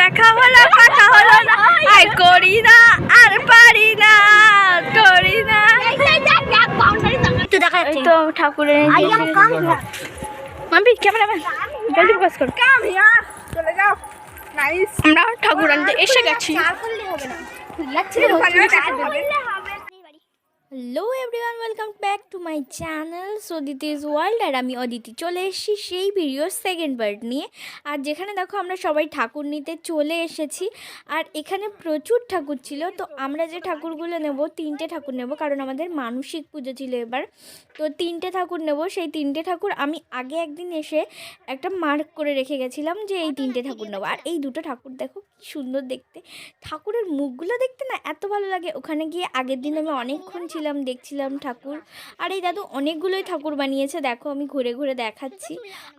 দেখে হলো কথা হলো না। আর করি না আর পারি না করি না। তো ঠাকুরের আই এম কাম মাম্পি ক্যামেরাম্যান জলদি ফোকাস করো। চলে যাও। আমরা ঠাকুর আনতে এসে গেছি। Hello everyone welcome back to my channel so is world আর আমি অদিতি চলে এসেছি সেই ভিডিওর সেকেন্ড পার্ট নিয়ে। আর যেখানে দেখো আমরা সবাই ঠাকুর নিতে চলে এসেছি। আর এখানে প্রচুর ঠাকুর ছিল। তো আমরা যে ঠাকুরগুলো নেব, তিনটে ঠাকুর নেব, কারণ আমাদের মানসিক পুজো ছিল এবার। তো তিনটে ঠাকুর নেব। সেই তিনটে ঠাকুর আমি আগে একদিন এসে একটা মার্ক করে রেখে গেছিলাম যে এই তিনটে ঠাকুর নেব। আর এই দুটো ঠাকুর দেখো কি সুন্দর দেখতে। ঠাকুরের মুখগুলো দেখতে না এত ভালো লাগে। ওখানে গিয়ে আগের দিন আমি অনেকক্ষণ ছিলাম দেখছিলাম ঠাকুর। আর এই দাদু, অনেকগুলোই ঠাকুর বানিয়েছে, দেখো আমি ঘুরে ঘুরে দেখাচ্ছি।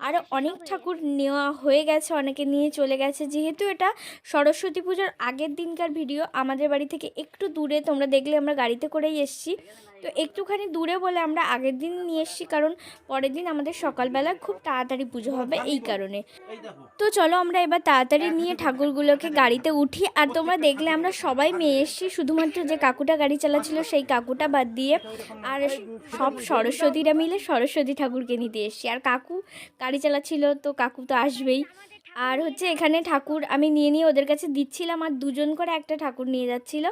আর অনেক ঠাকুর নেওয়া হয়ে গেছে, অনেকে নিয়ে চলে গেছে। যেহেতু এটা সরস্বতী পুজোর আগের দিনকার ভিডিও, আমাদের বাড়ি থেকে একটু দূরে, তোমরা দেখলে আমরা গাড়িতে করেই এসেছি। তো একটুখানি দূরে বলে আমরা আগের দিন নিয়ে এসেছি, কারণ পরের দিন আমাদের সকালবেলা খুব তাড়াতাড়ি পুজো হবে এই কারণে। তো চলো আমরা এবার তাড়াতাড়ি নিয়ে ঠাকুরগুলোকে গাড়িতে উঠি। আর তোমরা দেখলে আমরা সবাই মেয়ে এসেছি, শুধুমাত্র যে কাকুটা গাড়ি চালাচ্ছিল, সেই কাকুটা বাদ দিয়ে আর সব সরস্বতীরা মিলে সরস্বতী ঠাকুরকে নিতে এসেছি। আর কাকু গাড়ি চালাচ্ছিল, তো কাকু তো আসবেই। আর হচ্ছে এখানে ঠাকুর আমি নিয়ে নিয়ে ওদের কাছে দিচ্ছিলাম আর দুজন করে একটা ঠাকুর নিয়ে যাচ্ছিল।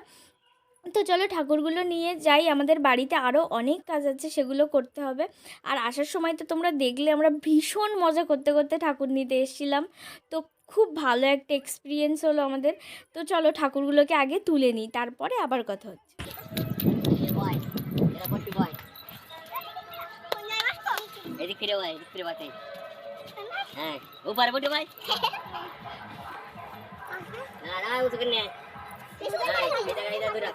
তো চলো ঠাকুরগুলো নিয়ে যাই, আমাদের বাড়িতে আরও অনেক কাজ আছে, সেগুলো করতে হবে। আর আসার সময় তো তোমরা দেখলে আমরা ভীষণ মজা করতে করতে ঠাকুর নিতে এসেছিলাম। তো খুব ভালো একটা এক্সপিরিয়েন্স হলো আমাদের। তো চলো ঠাকুরগুলোকে আগে তুলে নিই, তারপরে আবার কথা হচ্ছে। ফিরে ভাই ফিরে বাতে হ্যাঁ ও পারব তো ভাই না না ও তো কেন এটা গাড়ি দা দূরা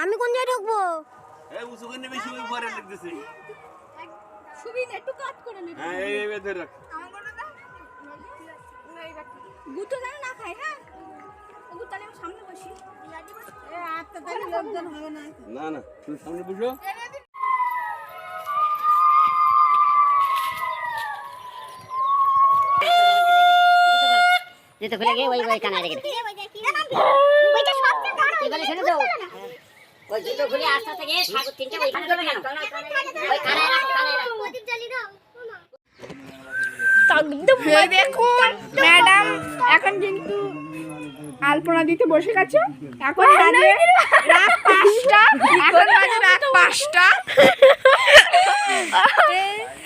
আমি কোন জায়গায় ঢুকবো এই উঁচু করে বেশি ওই পরে লাগতেছে সুবিন একটু কাট করে নে হ্যাঁ এই এই ধরে রাখ গুতো যেন না খায় হ্যাঁ না। না না তুমি সামনে বসো। জুতো খুলে গিয়ে ওই ওই কানায় রেখে এবারে শুনে তো? ওই জুতো খুলে আস্তে আস্তে গিয়ে ঠাকুর তিনটে ওইখানে দেবে কেন ওই কানায় রাখো কানায় রাখো এই দেখুন ম্যাডাম এখন কিন্তু আলপনা দিতে বসে গেছে। এখন বাজে রাত পাঁচটা। এখন বাজে রাত পাঁচটা।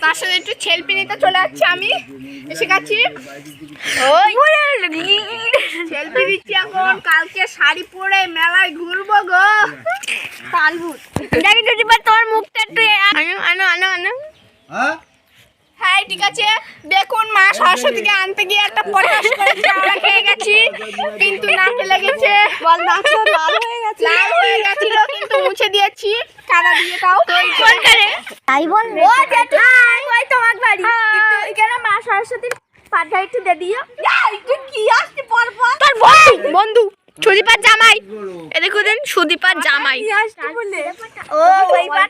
তার সাথে একটু সেলফি নিতে চলে যাচ্ছি আমি। এসে গেছি। ওই। সেলফি দিচ্ছি এখন। কালকে শাড়ি পরে মেলায় ঘুরবো গো। কালভুট দেখি যদি তোর মুখটা একটু আনো আনো আনো আনো। হ্যাঁ? ঠিক আছে। দেখুন মা সরস্বতীকে আনতে গিয়ে একটা পটাশ খেয়ে গেছি। কিন্তু নাকে লেগেছে। বল নাকটা লাল হয়ে গেছে। লাল হয়ে গেছিল কিন্তু মুছে দিয়েছি। কাদা দিয়ে তাও। তাই বল। ও জেঠু ওই তোমার বাড়ি। কিন্তু এখানে মা সরস্বতীর পাটা একটু দে দিও। একটু কি আসছে পর পর তোর বন্ধু বন্ধু সুদীপার জামাই। এ দেখুন সুদীপার জামাই। ও ওই